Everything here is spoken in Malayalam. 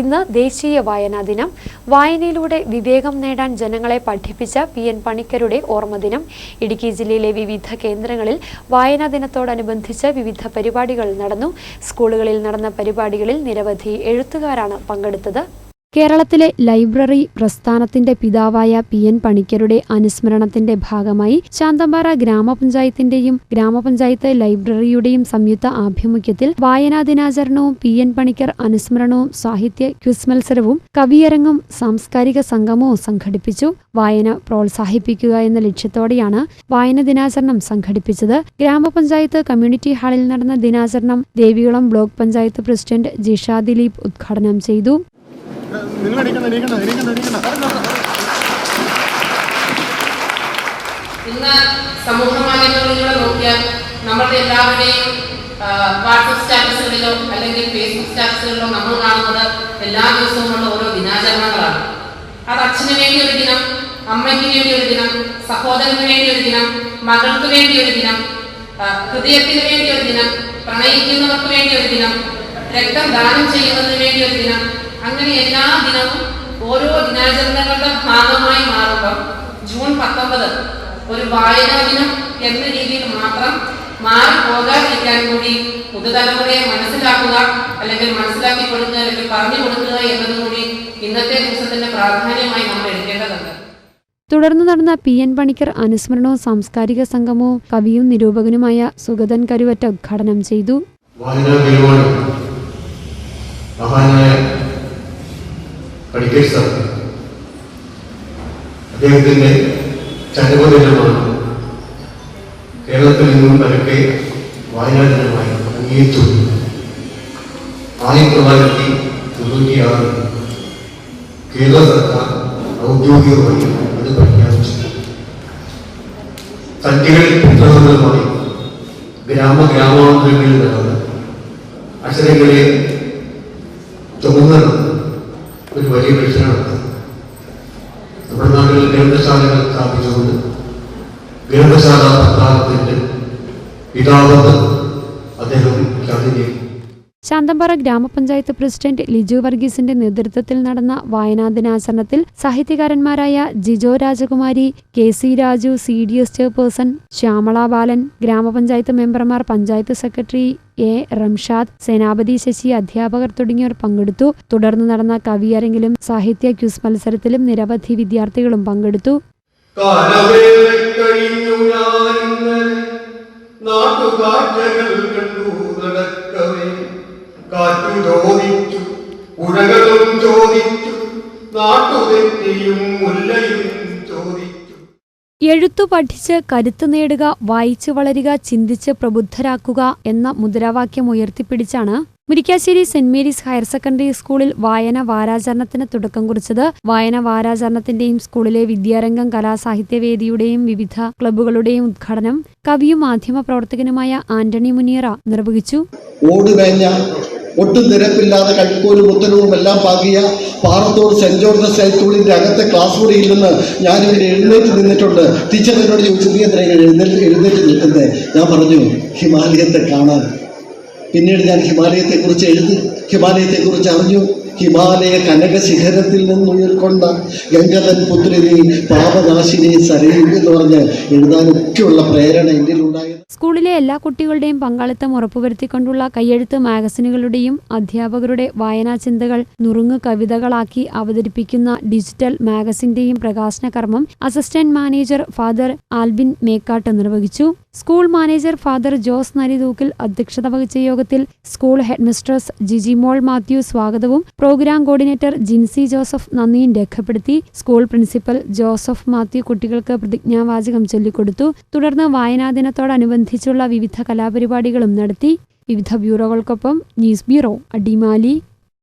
ഇന്ന് ദേശീയ വായനാ ദിനം. വായനയിലൂടെ വിവേകം നേടാൻ ജനങ്ങളെ പഠിപ്പിച്ച പി എൻ പണിക്കരുടെ ഓർമ്മദിനം ഇടുക്കി ജില്ലയിലെ വിവിധ കേന്ദ്രങ്ങളിൽ വായനാ ദിനത്തോടനുബന്ധിച്ച് വിവിധ പരിപാടികൾ നടന്നു. സ്കൂളുകളിൽ നടന്ന പരിപാടികളിൽ നിരവധി എഴുത്തുകാരാണ് പങ്കെടുത്തത്. കേരളത്തിലെ ലൈബ്രറി പ്രസ്ഥാനത്തിന്റെ പിതാവായ പി എൻ പണിക്കരുടെ അനുസ്മരണത്തിന്റെ ഭാഗമായി ശാന്തമ്പാറ ഗ്രാമപഞ്ചായത്തിന്റെയും ഗ്രാമപഞ്ചായത്ത് ലൈബ്രറിയുടെയും സംയുക്ത ആഭിമുഖ്യത്തിൽ വായനാ ദിനാചരണവും പി എൻ പണിക്കർ അനുസ്മരണവും സാഹിത്യ ക്വിസ് മത്സരവും കവിയരങ്ങും സാംസ്കാരിക സംഗമവും സംഘടിപ്പിച്ചു. വായന പ്രോത്സാഹിപ്പിക്കുക എന്ന ലക്ഷ്യത്തോടെയാണ് വായന ദിനാചരണം സംഘടിപ്പിച്ചത്. ഗ്രാമപഞ്ചായത്ത് കമ്മ്യൂണിറ്റി ഹാളിൽ നടന്ന ദിനാചരണം ദേവികുളം ബ്ലോക്ക് പഞ്ചായത്ത് പ്രസിഡന്റ് ജിഷ ദിലീപ് ഉദ്ഘാടനം ചെയ്തു. നിങ്ങൾ എണീക്കണ്ട എണീക്കണ്ട എണീക്കണ്ട എണീക്കണ്ട. ഇന്ന് സമൂഹ മാധ്യമങ്ങളിലൂടെ നോക്കിയാൽ നമ്മളുടെ എല്ലാവരുടെയും വാട്സപ്പ് സ്റ്റാറ്റസുകളിലോ അല്ലെങ്കിൽ ഫേസ്ബുക്ക് സ്റ്റാറ്റസുകളിലോ നമ്മൾ കാണുന്നത് എല്ലാ ദിവസവുമുള്ള ഓരോ ദിനാചരണങ്ങളാണ്. അത് അച്ഛന് വേണ്ടി ഒരു ദിനം അമ്മയ്ക്ക് വേണ്ടി ഒരു ദിനം സഹോദരന് വേണ്ടി ഒരു ദിനം മകൾക്ക് വേണ്ടി ഒരു ദിനം ഹൃദയത്തിന് വേണ്ടി ഒരു ദിനം പ്രണയിക്കുന്നവർക്ക് വേണ്ടി ഒരു ദിനം രക്തം ദാനം ചെയ്യുന്നതിന് വേണ്ടി ഒരു ദിനം അങ്ങനെ എല്ലാ ദിനവും ഓരോ ദിനാചരണങ്ങളുടെ ഭാഗമായി മാറുമ്പോൾ ജൂൺ പത്തൊമ്പത് ഒരു വായനാ ദിനം എന്ന രീതിയിൽ മാത്രം മാറി പോകാതിരിക്കാൻ കൂടി പുതുതലമുറയെ മനസ്സിലാക്കുക അല്ലെങ്കിൽ മനസ്സിലാക്കി കൊടുക്കുക അല്ലെങ്കിൽ പറഞ്ഞു കൊടുക്കുക എന്നതും കൂടി ഇന്നത്തെ ദിവസത്തിന്റെ പ്രാധാന്യമായി നമ്മൾ എടുക്കേണ്ടതുണ്ട്. തുടർന്ന് നടന്ന പി എൻ പണിക്കർ അനുസ്മരണവും സാംസ്കാരിക സംഗമവും കവിയും നിരൂപകനുമായ സുഗതൻ കരുവറ്റ ഉദ്ഘാടനം ചെയ്തു. വായനാ ദിനമാണ് മഹാനായ പണിക്കർ സാർ അദ്ദേഹത്തിന്റെ ചരമദിനമാണ് കേരളത്തിൽ നിന്നും പരക്കെ വയനാട് ദിനമായി അംഗീകരിച്ചു. ആയിരത്തി തൊള്ളായിരത്തി തൊണ്ണൂറ്റിയാറ് കേരള സർക്കാർ ഔദ്യോഗികമായി അത് പ്രഖ്യാപിച്ചു സന്ധ്യകളിൽ പുസ്തകങ്ങളുമായി ഗ്രാമ ഗ്രാമാന്തരങ്ങളിൽ നടന്ന് അക്ഷരങ്ങളെ ചുമന്ന് ഒരു വലിയ പ്രശ്നമാണ് നമ്മുടെ നാട്ടിൽ ഗ്രന്ഥശാലകൾ സ്ഥാപിച്ചുകൊണ്ട് ഗ്രന്ഥശാല പ്രസ്ഥാനത്തിന്റെ പിതാവ് അദ്ദേഹം ഖ്യാതി ശാന്തമ്പാറ ഗ്രാമപഞ്ചായത്ത് പ്രസിഡന്റ് ലിജു വർഗീസിന്റെ നേതൃത്വത്തിൽ നടന്ന വയനാ ദിനാചരണത്തിൽ സാഹിത്യകാരന്മാരായ Jijo Rajakumari K C Raju C D S chairperson Shyamala Balan ഗ്രാമപഞ്ചായത്ത് മെമ്പർമാർ പഞ്ചായത്ത് സെക്രട്ടറി എ റംഷാദ് സേനാപതി ശശി അധ്യാപകർ തുടങ്ങിയവർ പങ്കെടുത്തു. തുടർന്ന് നടന്ന കവിയരങ്ങിലും സാഹിത്യ ക്യൂസ് മത്സരത്തിലും നിരവധി വിദ്യാർത്ഥികളും പങ്കെടുത്തു. നാട്ടുകാറ്റകൾ കണ്ടു നടക്കവേ എഴുത്തു പഠിച്ച് കരുത്തു നേടുക വായിച്ചു വളരുക ചിന്തിച്ച് പ്രബുദ്ധരാക്കുക എന്ന മുദ്രാവാക്യം ഉയർത്തിപ്പിടിച്ചാണ് Murikkassery saint Mary's higher secondary സ്കൂളിൽ വായന വാരാചരണത്തിന് തുടക്കം കുറിച്ചത്. വായന വാരാചരണത്തിന്റെയും സ്കൂളിലെ വിദ്യാരംഗം കലാസാഹിത്യവേദിയുടെയും വിവിധ ക്ലബ്ബുകളുടെയും ഉദ്ഘാടനം കവിയും മാധ്യമ പ്രവർത്തകനുമായ ആന്റണി മുനിയറ നിർവഹിച്ചു. ഒട്ടും നിരപ്പില്ലാതെ കഴിക്കോലും മുത്തനവും എല്ലാം പാകിയ പാറത്തോട് സെന്റ് ജോർജസ് ഹൈസ്കൂളിന്റെ അകത്തെ ക്ലാസ് മുറിയിൽ നിന്ന് ഞാനിവിടെ എഴുന്നേറ്റ് നിന്നിട്ടുണ്ട്. ടീച്ചർ എന്നോട് ചോദിച്ചു നീ എന്തിനാ എഴുന്നേറ്റ് എഴുന്നേറ്റ് നിൽക്കുന്നത് ഞാൻ പറഞ്ഞു ഹിമാലയത്തെ കാണാൻ. പിന്നീട് ഞാൻ ഹിമാലയത്തെക്കുറിച്ച് എഴുതി ഹിമാലയത്തെക്കുറിച്ച് അറിഞ്ഞു. ഹിമാലയ കനക ശിഖരത്തിൽ നിന്ന് ഉയർക്കൊണ്ട ഗംഗധൻ പുത്രിനി പാപനാശിനി സരയും എന്ന് പറഞ്ഞ് എഴുതാനൊക്കെയുള്ള പ്രേരണ എന്നിൽ ഉണ്ടായത് സ്കൂളിലെ എല്ലാ കുട്ടികളുടെയും പങ്കാളിത്തം ഉറപ്പുവരുത്തിക്കൊണ്ടുള്ള കയ്യെഴുത്ത് മാഗസിനുകളുടെയും അധ്യാപകരുടെ വായനാ ചിന്തകൾ നുറുങ്ങ് കവിതകളാക്കി അവതരിപ്പിക്കുന്ന ഡിജിറ്റൽ മാഗസിന്റെയും പ്രകാശന കർമ്മം assistant manager father Albin Mekkatt നിർവഹിച്ചു. School manager father Jose Narithookil അധ്യക്ഷത വഹിച്ച യോഗത്തിൽ സ്കൂൾ ഹെഡ്മിസ്ട്രസ് ജിജിമോൾ മാത്യു സ്വാഗതവും പ്രോഗ്രാം കോർഡിനേറ്റർ ജിൻസി ജോസഫ് നന്ദിയും രേഖപ്പെടുത്തി. സ്കൂൾ പ്രിൻസിപ്പൽ ജോസഫ് മാത്യു കുട്ടികൾക്ക് പ്രതിജ്ഞാവാചകം ചൊല്ലിക്കൊടുത്തു. തുടർന്ന് വായനാ ദിനത്തോടനുബന്ധിച്ചുള്ള വിവിധ കലാപരിപാടികളും നടത്തി വിവിധ ബ്യൂറോകൾക്കൊപ്പം ന്യൂസ് ബ്യൂറോ അടിമാലി